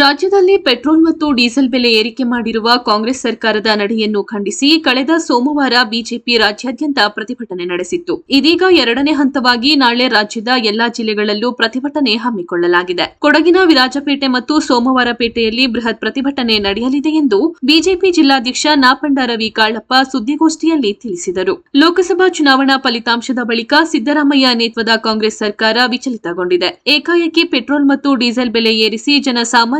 ರಾಜ್ಯದಲ್ಲಿ ಪೆಟ್ರೋಲ್ ಮತ್ತು ಡೀಸೆಲ್ ಬೆಲೆ ಏರಿಕೆ ಮಾಡಿರುವ ಕಾಂಗ್ರೆಸ್ ಸರ್ಕಾರದ ನಡೆಯನ್ನು ಖಂಡಿಸಿ ಕಳೆದ ಸೋಮವಾರ ಬಿಜೆಪಿ ರಾಜ್ಯಾದ್ಯಂತ ಪ್ರತಿಭಟನೆ ನಡೆಸಿತ್ತು. ಇದೀಗ ಎರಡನೇ ಹಂತವಾಗಿ ನಾಳೆ ರಾಜ್ಯದ ಎಲ್ಲಾ ಜಿಲ್ಲೆಗಳಲ್ಲೂ ಪ್ರತಿಭಟನೆ ಹಮ್ಮಿಕೊಳ್ಳಲಾಗಿದೆ. ಕೊಡಗಿನ ವಿರಾಜಪೇಟೆ ಮತ್ತು ಸೋಮವಾರಪೇಟೆಯಲ್ಲಿ ಬೃಹತ್ ಪ್ರತಿಭಟನೆ ನಡೆಯಲಿದೆ ಎಂದು ಬಿಜೆಪಿ ಜಿಲ್ಲಾಧ್ಯಕ್ಷ ನಾಪಂಡ ರವಿ ಕಾಳಪ್ಪ ಸುದ್ದಿಗೋಷ್ಠಿಯಲ್ಲಿ ತಿಳಿಸಿದರು. ಲೋಕಸಭಾ ಚುನಾವಣಾ ಫಲಿತಾಂಶದ ಬಳಿಕ ಸಿದ್ದರಾಮಯ್ಯ ನೇತೃತ್ವದ ಕಾಂಗ್ರೆಸ್ ಸರ್ಕಾರ ವಿಚಲಿತಗೊಂಡಿದೆ. ಏಕಾಏಕಿ ಪೆಟ್ರೋಲ್ ಮತ್ತು ಡೀಸೆಲ್ ಬೆಲೆ ಏರಿಸಿ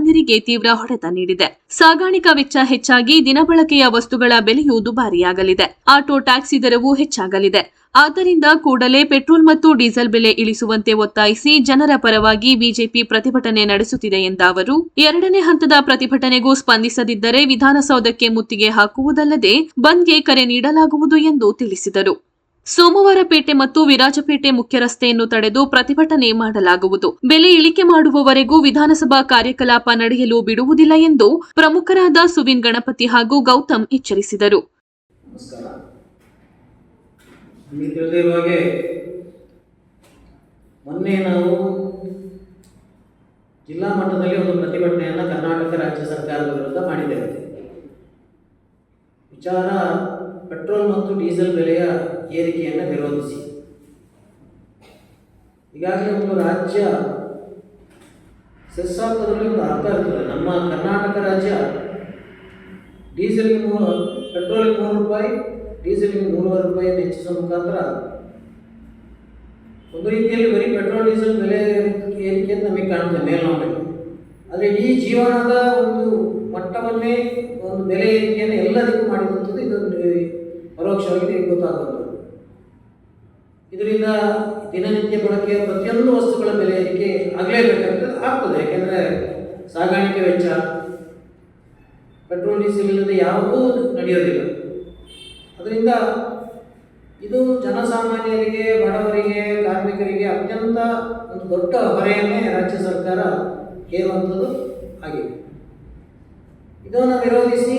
ಜನಸಾಮಾನ್ಯರಿಗೆ ತೀವ್ರ ಹೊಡೆತ ನೀಡಿದೆ. ಸಾಗಾಣಿಕಾ ವೆಚ್ಚ ಹೆಚ್ಚಾಗಿ ದಿನಬಳಕೆಯ ವಸ್ತುಗಳ ಬೆಲೆಯೂ ದುಬಾರಿಯಾಗಲಿದೆ. ಆಟೋ ಟ್ಯಾಕ್ಸಿ ದರವೂ ಹೆಚ್ಚಾಗಲಿದೆ. ಆದ್ದರಿಂದ ಕೂಡಲೇ ಪೆಟ್ರೋಲ್ ಮತ್ತು ಡೀಸೆಲ್ ಬೆಲೆ ಇಳಿಸುವಂತೆ ಒತ್ತಾಯಿಸಿ ಜನರ ಪರವಾಗಿ ಬಿಜೆಪಿ ಪ್ರತಿಭಟನೆ ನಡೆಸುತ್ತಿದೆ ಎಂದ ಅವರು, ಎರಡನೇ ಹಂತದ ಪ್ರತಿಭಟನೆಗೂ ಸ್ಪಂದಿಸದಿದ್ದರೆ ವಿಧಾನಸೌಧಕ್ಕೆ ಮುತ್ತಿಗೆ ಹಾಕುವುದಲ್ಲದೆ ಬಂದ್ಗೆ ಕರೆ ನೀಡಲಾಗುವುದು ಎಂದು ತಿಳಿಸಿದರು. ಸೋಮವಾರಪೇಟೆ ಮತ್ತು ವಿರಾಜಪೇಟೆ ಮುಖ್ಯ ರಸ್ತೆಯನ್ನು ತಡೆದು ಪ್ರತಿಭಟನೆ ಮಾಡಲಾಗುವುದು. ಬೆಲೆ ಇಳಿಕೆ ಮಾಡುವವರೆಗೂ ವಿಧಾನಸಭಾ ಕಾರ್ಯಕಲಾಪ ನಡೆಯಲು ಬಿಡುವುದಿಲ್ಲ ಎಂದು ಪ್ರಮುಖರಾದ ಸುವಿನ್ ಗಣಪತಿ ಹಾಗೂ ಗೌತಮ್ ಎಚ್ಚರಿಸಿದರು. ಮೊನ್ನೆ ನಾವು ಜಿಲ್ಲಾ ಮಟ್ಟದಲ್ಲಿ ಒಂದು ಪ್ರತಿಭಟನೆಯನ್ನು ಕರ್ನಾಟಕ ರಾಜ್ಯ ಸರ್ಕಾರದ ವಿರುದ್ಧ ವಿಚಾರ ಪೆಟ್ರೋಲ್ ಮತ್ತು ಡೀಸೆಲ್ ಬೆಲೆಯ ಏರಿಕೆಯನ್ನು ವಿರೋಧಿಸಿ. ಈಗಾಗಲೇ ಒಂದು ರಾಜ್ಯ ಸೆಸ್ ಹಾಕೋದ್ರಲ್ಲಿ ಒಂದು ಅರ್ಥ ಇರ್ತದೆ. ನಮ್ಮ ಕರ್ನಾಟಕ ರಾಜ್ಯ ಡೀಸೆಲ್ಗೆ ಮೂರು, ಪೆಟ್ರೋಲ್ಗೆ ಮೂರು ರೂಪಾಯಿ, ಡೀಸೆಲ್ಗೆ ಮೂರುವರೆ ರೂಪಾಯಿಯನ್ನು ಹೆಚ್ಚಿಸುವ ಮುಖಾಂತರ ಒಂದು ರೀತಿಯಲ್ಲಿ ಬರೀ ಪೆಟ್ರೋಲ್, ಡೀಸೆಲ್ ಬೆಲೆ ಏರಿಕೆ ಅಂತ ನಮಗೆ ಕಾಣ್ತದೆ ಮೇಲ್ನೋಟಕ್ಕೆ ಆದರೆ ಈ ಜೀವನದ ಒಂದು ಮಟ್ಟವನ್ನೇ ಒಂದು ಬೆಲೆ ಏರಿಕೆಯನ್ನು ಎಲ್ಲದಕ್ಕೂ ಮಾಡಿದಂಥದ್ದು ಇದೊಂದು ಪರೋಕ್ಷವಾಗಿ ನಿಮಗೆ ಗೊತ್ತಾಗುವಂಥದ್ದು ಇದರಿಂದ ದಿನನಿತ್ಯ ಬಳಕೆಯ ಪ್ರತಿಯೊಂದು ವಸ್ತುಗಳ ಬೆಲೆ ಏರಿಕೆ ಆಗಲೇಬೇಕಾಗ್ತದೆ, ಆಗ್ತದೆ. ಯಾಕೆಂದರೆ ಸಾಗಾಣಿಕೆ ವೆಚ್ಚ, ಪೆಟ್ರೋಲ್, ಡೀಸೆಲ್ ಇಲ್ಲದೆ ಯಾವುದೂ ನಡೆಯೋದಿಲ್ಲ. ಅದರಿಂದ ಇದು ಜನಸಾಮಾನ್ಯರಿಗೆ, ಬಡವರಿಗೆ, ಕಾರ್ಮಿಕರಿಗೆ ಅತ್ಯಂತ ಒಂದು ದೊಡ್ಡ ಹೊರೆಯನ್ನೇ ರಾಜ್ಯ ಸರ್ಕಾರ ಹೇರುವಂಥದ್ದು ಆಗಿದೆ. ಇದನ್ನು ವಿರೋಧಿಸಿ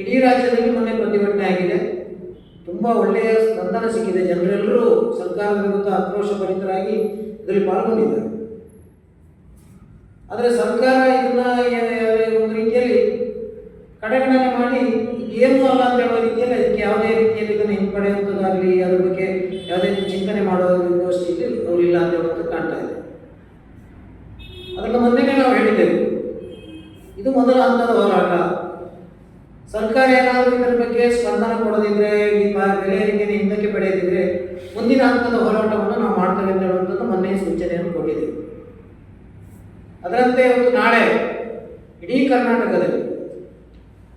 ಇಡೀ ರಾಜ್ಯದಲ್ಲಿ ಮೊನ್ನೆ ಪ್ರತಿಭಟನೆ ಆಗಿದೆ. ತುಂಬ ಒಳ್ಳೆಯ ಸ್ಪಂದನ ಸಿಕ್ಕಿದೆ. ಜನರೆಲ್ಲರೂ ಸರ್ಕಾರದ ವಿರುದ್ಧ ಆಕ್ರೋಶಭರಿತರಾಗಿ ಇದರಲ್ಲಿ ಪಾಲ್ಗೊಂಡಿದ್ದಾರೆ. ಆದರೆ ಸರ್ಕಾರ ಇದನ್ನ ಒಂದು ರೀತಿಯಲ್ಲಿ ಕಡೆಗಣನೆ ಮಾಡಿ ಏನೂ ಅಲ್ಲ ಅಂತ ಹೇಳೋ ರೀತಿಯಲ್ಲಿ ಅದಕ್ಕೆ ಯಾವುದೇ ರೀತಿಯಲ್ಲಿ ಇದನ್ನು ಹಿಂಪಡೆಯುವಂಥದ್ದಾಗಲಿ, ಅದ್ರ ಬಗ್ಗೆ ಯಾವುದೇ ರೀತಿ ಚಿಂತನೆ ಮಾಡುವ ಗೋಷ್ಠಿಯಲ್ಲಿ ಅವರು ಇಲ್ಲ ಅಂತ ಕಾಣ್ತಾ ಇದೆ. ಅದನ್ನು ಮೊನ್ನೆನೇ ನಾವು ಹೇಳಿದ್ದೇವೆ. ಇದು ಮೊದಲ ಹಂತದ ಹೋರಾಟ. ಸರ್ಕಾರ ಏನಾದರೂ ಇದರ ಬಗ್ಗೆ ಸ್ಪಂದನ ಕೊಡದಿದ್ರೆ, ಈ ಬೆಲೆ ಹಿಂದಕ್ಕೆ ಪಡೆಯದಿದ್ರೆ ಮುಂದಿನ ಹಂತದ ಹೋರಾಟವನ್ನು ನಾವು ಮಾಡ್ತೇವೆ ಅಂತ ಹೇಳುವಂಥದ್ದು ಮೊನ್ನೆ ಸೂಚನೆಯನ್ನು ಕೊಟ್ಟಿದೆ ಅದರಂತೆ ಒಂದು ನಾಳೆ ಇಡೀ ಕರ್ನಾಟಕದಲ್ಲಿ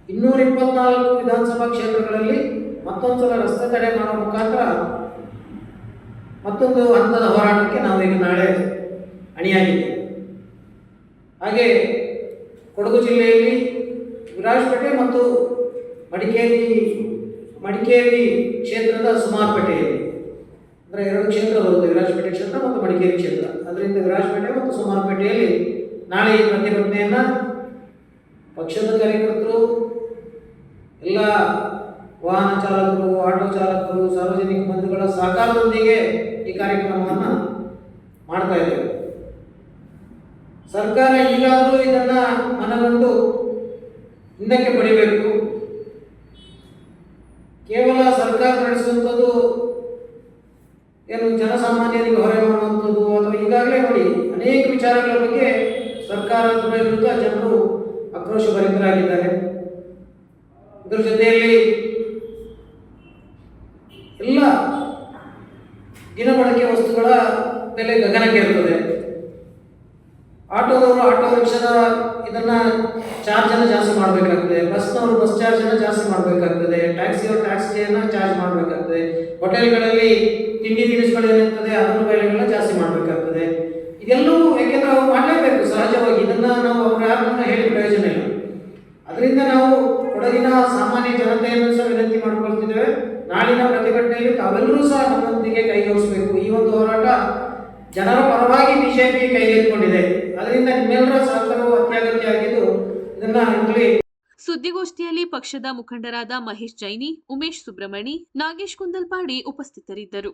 ಇನ್ನೂರ ಇಪ್ಪತ್ನಾಲ್ಕು ವಿಧಾನಸಭಾ ಕ್ಷೇತ್ರಗಳಲ್ಲಿ ಮತ್ತೊಂದು ಸಲ ರಸ್ತೆ ತಡೆ ಮಾಡುವ ಮುಖಾಂತರ ಮತ್ತೊಂದು ಹಂತದ ಹೋರಾಟಕ್ಕೆ ನಾವೀಗ ನಾಳೆ ಅಣಿಯಾಗಿದ್ದೇವೆ. ಹಾಗೆ ಕೊಡಗು ಜಿಲ್ಲೆಯಲ್ಲಿ ವಿರಾಜಪೇಟೆ ಮತ್ತು ಮಡಿಕೇರಿ ಮಡಿಕೇರಿ ಕ್ಷೇತ್ರದ ಸುಮಾರ್ಪೇಟೆಯಲ್ಲಿ ಅಂದರೆ ಎರಡು ಕ್ಷೇತ್ರ ಬರುತ್ತೆ, ವಿರಾಜಪೇಟೆ ಕ್ಷೇತ್ರ ಮತ್ತು ಮಡಿಕೇರಿ ಕ್ಷೇತ್ರ. ಅದರಿಂದ ವಿರಾಜಪೇಟೆ ಮತ್ತು ಸುಮಾರ್ಪೇಟೆಯಲ್ಲಿ ನಾಳೆ ಈ ಪ್ರತಿಭಟನೆಯನ್ನು ಪಕ್ಷದ ಕಾರ್ಯಕರ್ತರು, ಎಲ್ಲ ವಾಹನ ಚಾಲಕರು, ಆಟೋ ಚಾಲಕರು, ಸಾರ್ವಜನಿಕ ಬಂಧುಗಳ ಸಹಕಾರದೊಂದಿಗೆ ಈ ಕಾರ್ಯಕ್ರಮವನ್ನು ಮಾಡ್ತಾ ಇದ್ದೇವೆ ಸರ್ಕಾರ ಈಗಾದರೂ ಇದನ್ನು ಮನಗಂಡು ಹಿಂದಕ್ಕೆ ಪಡಿಬೇಕು. ಕೇವಲ ಸರ್ಕಾರ ನಡೆಸುವಂಥದ್ದು ಏನು ಜನಸಾಮಾನ್ಯರಿಗೆ ಹೊರೆ ಮಾಡುವಂಥದ್ದು ಅಥವಾ ಈಗಾಗಲೇ ನೋಡಿ ಅನೇಕ ವಿಚಾರಗಳ ಬಗ್ಗೆ ಸರ್ಕಾರದ ವಿರುದ್ಧ ಜನರು ಆಕ್ರೋಶಭರಿತರಾಗಿದ್ದಾರೆ ಇದರ ಜೊತೆಯಲ್ಲಿ ಎಲ್ಲ ದಿನಬಳಕೆ ವಸ್ತುಗಳ ಬೆಲೆ ಗಗನಕ್ಕೆ ಇರ್ತದೆ ಆಟೋದವರು ಆಟೋ ರಿಕ್ಷಾದ ಇದನ್ನ ಚಾರ್ಜ್ ಅನ್ನು ಜಾಸ್ತಿ ಮಾಡಬೇಕಾಗ್ತದೆ. ಬಸ್ನವರು ಬಸ್ ಚಾರ್ಜ್ ಅನ್ನು ಜಾಸ್ತಿ ಮಾಡಬೇಕಾಗ್ತದೆ. ಟ್ಯಾಕ್ಸಿಯವರು ಟ್ಯಾಕ್ಸಿಯನ್ನು ಚಾರ್ಜ್ ಮಾಡಬೇಕಾಗ್ತದೆ. ಹೋಟೆಲ್ಗಳಲ್ಲಿ ತಿಂಡಿ ತಿನಿಸುಗಳು ಏನಿರ್ತದೆ ಅದರ ಬೆಲೆಗಳನ್ನ ಜಾಸ್ತಿ ಮಾಡಬೇಕಾಗ್ತದೆ. ಇದೆಲ್ಲವೂ ಯಾಕೆಂದ್ರೆ ಅವ್ರು ಮಾಡಲೇಬೇಕು? ಸಹಜವಾಗಿ ಇದನ್ನ ನಾವು ಅವರ ಯಾರನ್ನ ಹೇಳಿ ಪ್ರಯೋಜನ ಇಲ್ಲ. ಅದರಿಂದ ನಾವು ಕೊಡಗಿನ ಸಾಮಾನ್ಯ ಜನತೆಯನ್ನು ಸಹ ವಿನಂತಿ ಮಾಡಿಕೊಳ್ತಿದ್ದೇವೆ. ನಾಳಿನ ಪ್ರತಿಭಟನೆಯಲ್ಲಿ ತಾವೆಲ್ಲರೂ ಸಹ ನಮ್ಮೊಂದಿಗೆ ಕೈಗೂಡಿಸಬೇಕು ಈ ಒಂದು ಹೋರಾಟ ಜನರ ಪರವಾಗಿ ಬಿಜೆಪಿ ಕೈಗೆತ್ತಿಕೊಂಡಿದೆ. ಅದರಿಂದ ನಿಮ್ಮೆಲ್ಲರ ಸಹಕಾರವು ಅತ್ಯಗತ್ಯ ಆಗಿದ್ದು, ಇದನ್ನ ಹಂಗ್ಲಿ ಸುದ್ದಿಗೋಷ್ಠಿಯಲ್ಲಿ ಪಕ್ಷದ ಮುಖಂಡರಾದ ಮಹೇಶ್ ಜೈನಿ, ಉಮೇಶ್ ಸುಬ್ರಹ್ಮಣಿ, ನಾಗೇಶ್ ಕುಂದಲ್ಪಾಡಿ ಉಪಸ್ಥಿತರಿದ್ದರು.